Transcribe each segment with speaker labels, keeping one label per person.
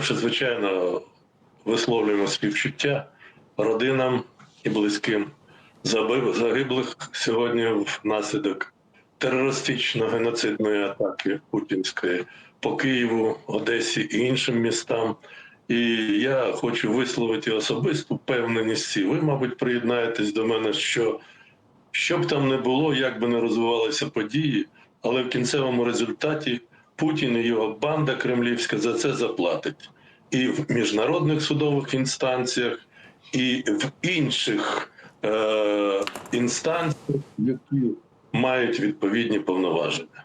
Speaker 1: Звичайно, висловлюємо співчуття родинам і близьким загиблих сьогодні внаслідок терористично-геноцидної атаки путінської по Києву, Одесі і іншим містам. І я хочу висловити особисту впевненість. І ви, мабуть, приєднаєтесь до мене, що що б там не було, як би не розвивалися події, але в кінцевому результаті Путін і його банда кремлівська за це заплатить і в міжнародних судових інстанціях, і в інших е- інстанціях, які мають відповідні повноваження.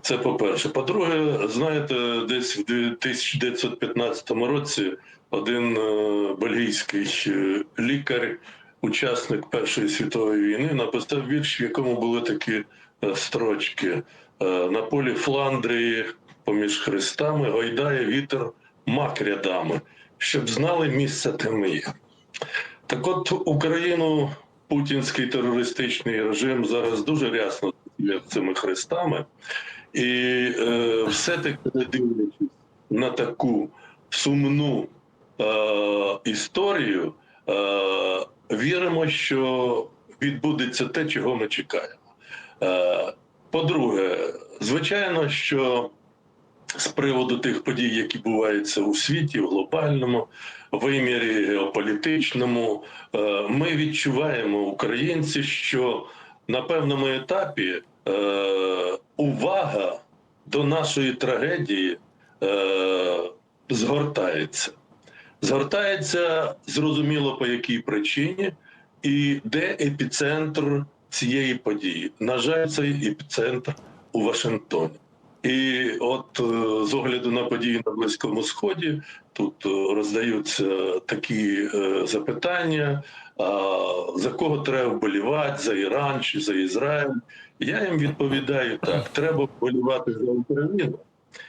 Speaker 1: Це по-перше. По-друге, знаєте, десь в 1915 році один е, бельгійський е, лікар, учасник Першої світової війни, написав вірш, в якому були такі е, строчки: на полі Фландрії поміж хрестами гойдає вітер мак рядами, щоб знали місце темне. Так от Україну путінський терористичний режим зараз дуже рясно цими хрестами, і е, все-таки не дивлячись на таку сумну е, історію, е, віримо, що відбудеться те, чого ми чекаємо. Е, по-друге, звичайно, що з приводу тих подій, які буваються у світі, в глобальному вимірі, геополітичному, е, ми відчуваємо українці, що на певному етапі е, увага до нашої трагедії е, згортається. Згортається зрозуміло по якій причині, і де епіцентр цієї події. На жаль, цей епіцентр у Вашингтоні. І от е, з огляду на події на Близькому Сході тут е, роздаються такі е, запитання: за кого треба вболівати, за Іран чи за Ізраїль. Я їм відповідаю так: треба вболівати за Україну,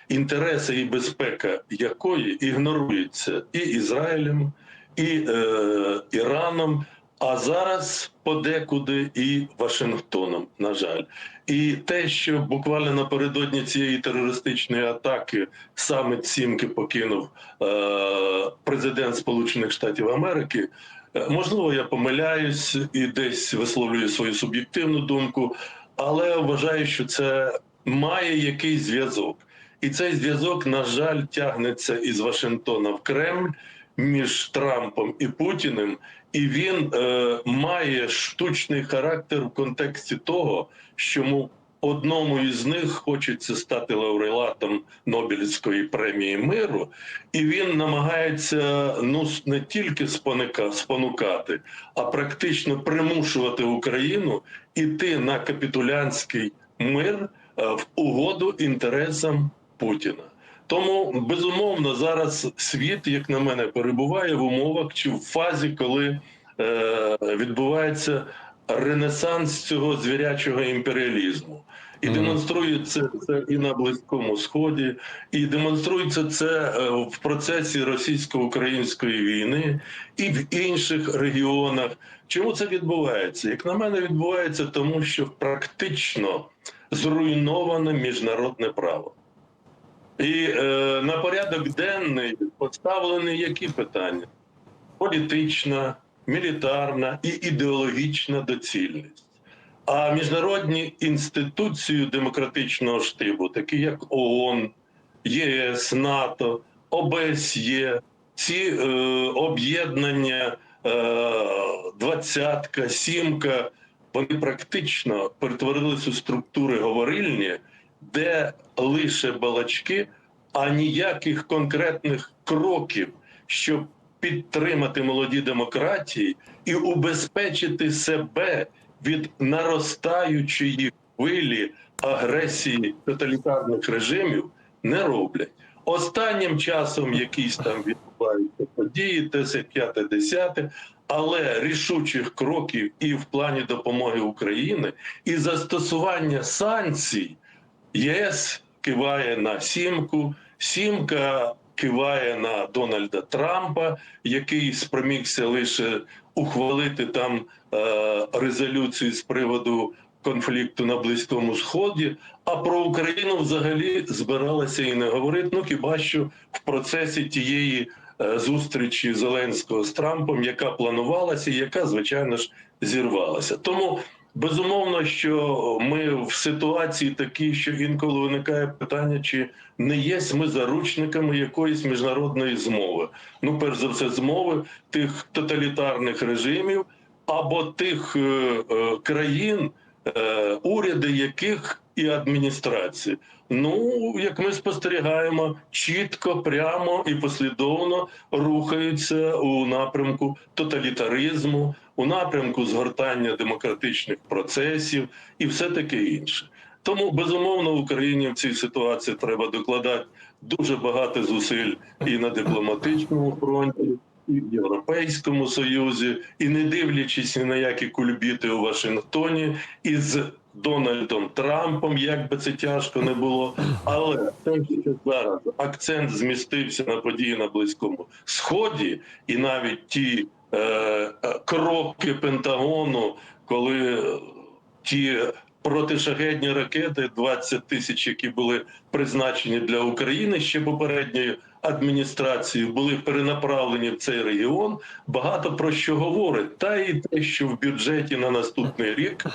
Speaker 1: інтереси і безпека якої ігноруються і Ізраїлем, і е, Іраном. А зараз подекуди і Вашингтоном, на жаль, і те, що буквально напередодні цієї терористичної атаки саме Сімки покинув е- президент Сполучених Штатів Америки. е, Можливо, я помиляюсь і десь висловлюю свою суб'єктивну думку, але вважаю, що це має якийсь зв'язок, і цей зв'язок, на жаль, тягнеться із Вашингтона в Кремль між Трампом і Путіним, і він е, має штучний характер в контексті того, що му одному із них хочеться стати лауреатом Нобелівської премії миру, і він намагається ну не тільки спонукати, а практично примушувати Україну іти на капітулянський мир е, в угоду інтересам Путіна. Тому безумовно зараз світ, як на мене, перебуває в умовах чи в фазі, коли е, відбувається ренесанс цього звірячого імперіалізму. І демонструється це і на Близькому Сході, і демонструється це е, в процесі російсько-української війни і в інших регіонах. Чому це відбувається? Як на мене, відбувається тому, що практично зруйноване міжнародне право. І е, на порядок денний поставлені які питання? Політична, мілітарна і ідеологічна доцільність. А міжнародні інституції демократичного штибу, такі як ООН, ЄС, НАТО, ОБСЄ, ці е, об'єднання е, двадцятка, сімка, вони практично перетворилися у структури говорильні, де лише балачки, а ніяких конкретних кроків, щоб підтримати молоді демократії і убезпечити себе від наростаючої хвилі агресії тоталітарних режимів, не роблять. Останнім часом якісь там відбуваються події, те п'яте, десяте, але рішучих кроків і в плані допомоги Україні, і застосування санкцій ЄС киває на сімку, сімка киває на Дональда Трампа, який спромігся лише ухвалити там е, резолюцію з приводу конфлікту на Близькому Сході, а про Україну взагалі збиралася і не говорити. Ну хіба що в процесі тієї е, зустрічі Зеленського з Трампом, яка планувалася, яка, звичайно ж, зірвалася. Тому безумовно, що ми в ситуації такій, що інколи виникає питання, чи не є ми заручниками якоїсь міжнародної змови. Ну, перш за все, змови тих тоталітарних режимів або тих е, е, країн, е, уряди яких і адміністрації. Ну, як ми спостерігаємо, чітко, прямо і послідовно рухаються у напрямку тоталітаризму, у напрямку згортання демократичних процесів і все таке інше. Тому безумовно в Україні в цій ситуації треба докладати дуже багато зусиль і на дипломатичному фронті, і в Європейському Союзі, і не дивлячись ні на які кульбіти у Вашингтоні, із Дональдом Трампом, як би це тяжко не було. Але те, що зараз акцент змістився на події на Близькому Сході, і навіть ті е, е, кроки Пентагону, коли ті протишахедні ракети 20 тисяч, які були призначені для України ще попередньою адміністрацією, були перенаправлені в цей регіон. Багато про що говорить, та і те, що в бюджеті на наступний рік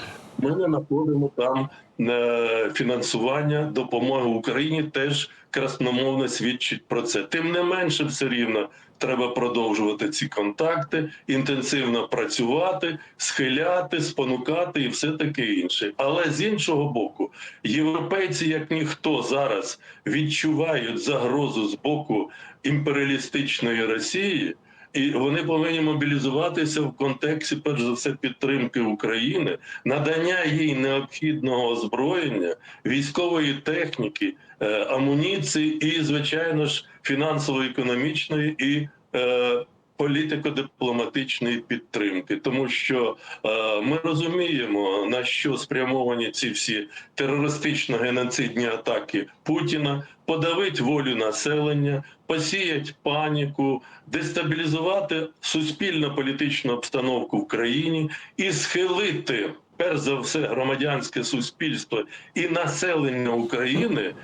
Speaker 1: ми не знаходимо там е, фінансування допомоги Україні, теж красномовно свідчить про це. Тим не менше, все рівно треба продовжувати ці контакти, інтенсивно працювати, схиляти, спонукати і все таке інше. Але з іншого боку, європейці, як ніхто зараз відчувають загрозу з боку імперіалістичної Росії. І вони повинні мобілізуватися в контексті, перш за все, підтримки України, надання їй необхідного озброєння, військової техніки, е, амуніції і, звичайно ж, фінансово-економічної і е, політико-дипломатичної підтримки, тому що е, ми розуміємо на що спрямовані ці всі терористично-геноцидні атаки Путіна, подавить волю населення, посіять паніку, дестабілізувати суспільно-політичну обстановку в країні і схилити. Перш за все, громадянське суспільство і населення України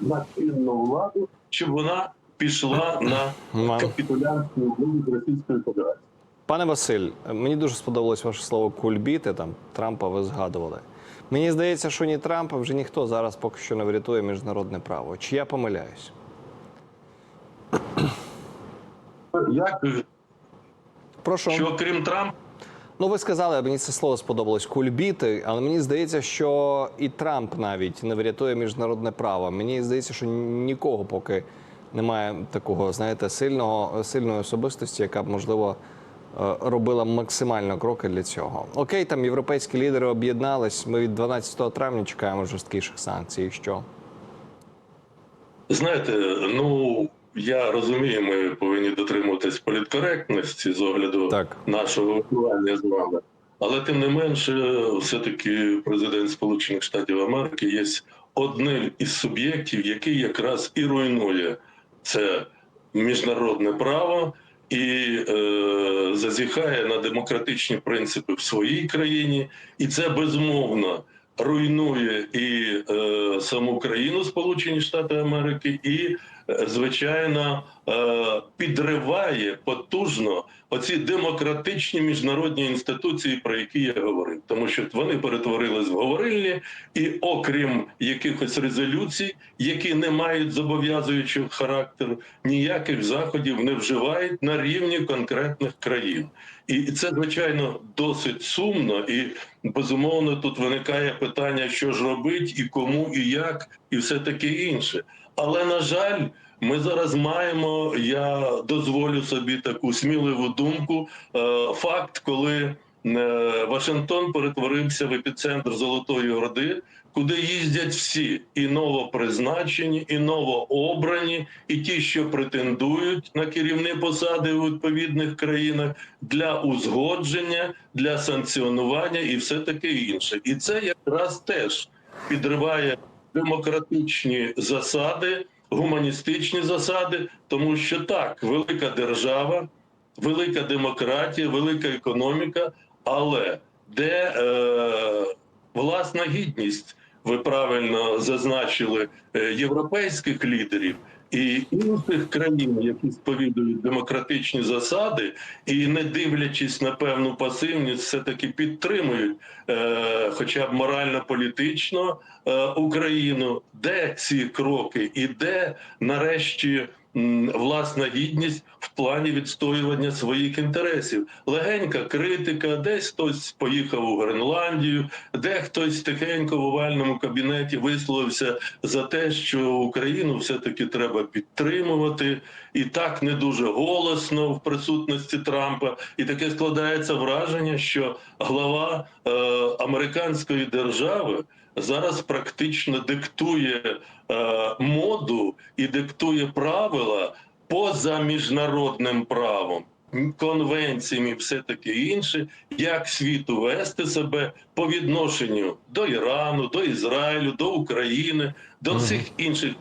Speaker 1: на чинну владу, щоб вона пішла на капітулянську з Російською
Speaker 2: Пане Василь, мені дуже сподобалось ваше слово кульбіти. Там Трампа ви згадували. Мені здається, що ні Трампа вже ніхто зараз поки що не врятує міжнародне право. Чи я помиляюсь?
Speaker 1: Як
Speaker 2: Прошу.
Speaker 1: що крім Трампа,
Speaker 2: Ну, ви сказали, мені це слово сподобалось кульбіти, але мені здається, що і Трамп навіть не врятує міжнародне право. Мені здається, що нікого поки немає такого, знаєте, сильного сильної особистості, яка б можливо е, робила максимально кроки для цього. Окей, там європейські лідери об'єднались. Ми від 12 травня чекаємо жорсткіших санкцій. І Що
Speaker 1: знаєте, ну я розумію, ми повинні дотримуватись політкоректності з огляду
Speaker 2: так,
Speaker 1: нашого виховання з вами. Але тим не менше, все-таки президент Сполучених Штатів Америки є одним із суб'єктів, який якраз і руйнує це міжнародне право і е, зазіхає на демократичні принципи в своїй країні, і це безумовно руйнує і е, саму країну Сполучені Штати Америки, і е, звичайно е, підриває потужно оці демократичні міжнародні інституції, про які я говорив, тому що вони перетворились в говорильні, і окрім якихось резолюцій, які не мають зобов'язуючого характеру, ніяких заходів не вживають на рівні конкретних країн. І це звичайно досить сумно, і безумовно тут виникає питання, що ж робить, і кому, і як, і все таке інше. Але на жаль, ми зараз маємо. Я дозволю собі таку сміливу думку. е, Факт, коли Вашингтон перетворився в епіцентр Золотої Орди, куди їздять всі і новопризначені, і новообрані, і ті, що претендують на керівні посади у відповідних країнах для узгодження, для санкціонування і все таке інше. І це якраз теж підриває демократичні засади, гуманістичні засади, тому що так, велика держава, велика демократія, велика економіка, але де е, власна гідність. Ви правильно зазначили е, європейських лідерів і інших країн, які сповідують демократичні засади, і не дивлячись на певну пасивність, все таки підтримують, е, хоча б морально-політично е, Україну. Де ці кроки, і де нарешті власна гідність в плані відстоювання своїх інтересів? Легенька критика, десь хтось поїхав у Гренландію, де хтось тихенько в овальному кабінеті висловився за те, що Україну все-таки треба підтримувати, і так не дуже голосно в присутності Трампа. І таке складається враження, що глава е, американської держави зараз практично диктує е, моду і диктує правила поза міжнародним правом. Конвенціями, і все таке інше, як світу вести себе по відношенню до Ірану, до Ізраїлю, до України, до всіх інших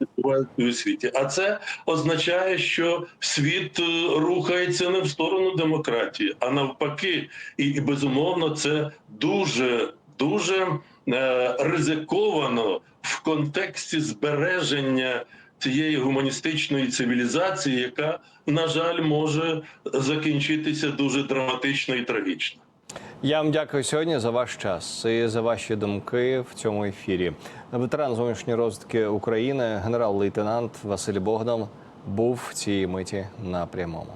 Speaker 1: відбуваються у світі. А це означає, що світ е, рухається не в сторону демократії, а навпаки. І, і безумовно, це дуже дуже ризиковано в контексті збереження цієї гуманістичної цивілізації, яка, на жаль, може закінчитися дуже драматично і трагічно.
Speaker 2: Я вам дякую сьогодні за ваш час і за ваші думки в цьому ефірі. Ветеран зовнішньої розвідки України, генерал-лейтенант Василь Богдан був в цій миті на прямому.